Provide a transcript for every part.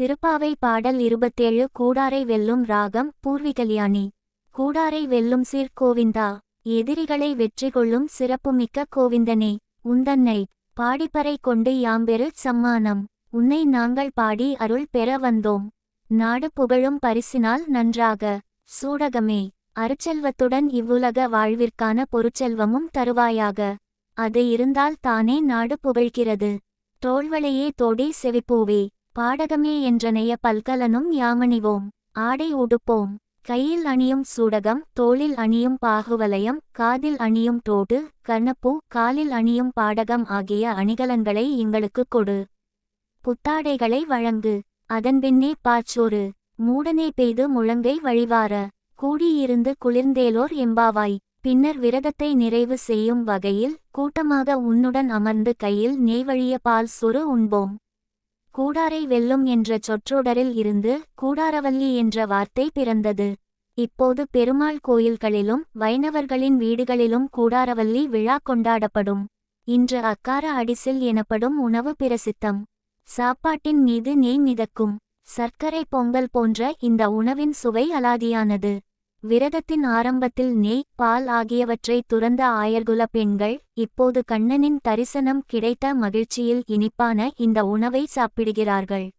திருப்பாவை பாடல் இருபத்தேழு கூடாரை வெல்லும் ராகம் பூர்விகல்யாணி. கூடாரை வெல்லும் சீர் கோவிந்தா. எதிரிகளை வெற்றி கொள்ளும் சிறப்புமிக்க கோவிந்தனே. உந்தன்னை. பாடிப்பறை கொண்டு யாம்பெரு சம்மானம். உன்னை நாங்கள் பாடி அருள் பெற வந்தோம். நாடு புகழும் பரிசினால் நன்றாக. சூடகமே. அருச்செல்வத்துடன் இவ்வுலக வாழ்விற்கான பொருச்செல்வமும் தருவாயாக. அது இருந்தால் தானே நாடு புகழ்கிறது. தோள்வளையே தோடி செவிப்பூவே. பாடகமே என்றனைய பல்கலனும் யாமணிவோம். ஆடை உடுப்போம். கையில் அணியும் சூடகம் தோளில் அணியும் பாகுவலயம் காதில் அணியும் தோடு கர்ணப்பூ காலில் அணியும் பாடகம் ஆகிய அணிகலன்களை எங்களுக்குக் கொடு. புத்தாடைகளை வழங்கு. அதன்பின்னே பாச்சோறு மூடனே பெய்து முழங்கை வழிவார. கூடியிருந்து குளிர்ந்தேலோர் எம்பாவாய். பின்னர் விரதத்தை நிறைவு செய்யும் வகையில் கூட்டமாக உன்னுடன் அமர்ந்து கையில் நெய்வழிய பால் சொரு உண்போம். கூடாரை வெல்லும் என்ற சொற்றொடரில் இருந்து கூடாரவல்லி என்ற வார்த்தை பிறந்தது. இப்போது பெருமாள் கோயில்களிலும் வைணவர்களின் வீடுகளிலும் கூடாரவல்லி விழா கொண்டாடப்படும். இன்று அக்கார அடிசில் எனப்படும் உணவு பிரசித்தம். சாப்பாட்டின் மீது நெய் மிதக்கும். சர்க்கரை பொங்கல் போன்ற இந்த உணவின் சுவை அலாதியானது. விரதத்தின் ஆரம்பத்தில் நெய் பால் ஆகியவற்றை துறந்த ஆயர்குல பெண்கள் இப்போது கண்ணனின் தரிசனம் கிடைத்த மகிழ்ச்சியில் இனிப்பான இந்த உணவை சாப்பிடுகிறார்கள்.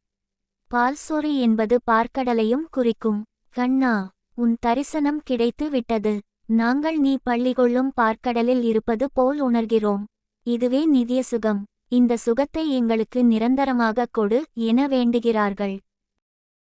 பால் சோறு என்பது பார்க்கடலையும் குறிக்கும். கண்ணா உன் தரிசனம் கிடைத்து விட்டது. நாங்கள் நீ பள்ளி கொள்ளும் பார்க்கடலில் இருப்பது போல் உணர்கிறோம். இதுவே நிதிய சுகம். இந்த சுகத்தை எங்களுக்கு நிரந்தரமாகக் கொடு என வேண்டுகிறார்கள்.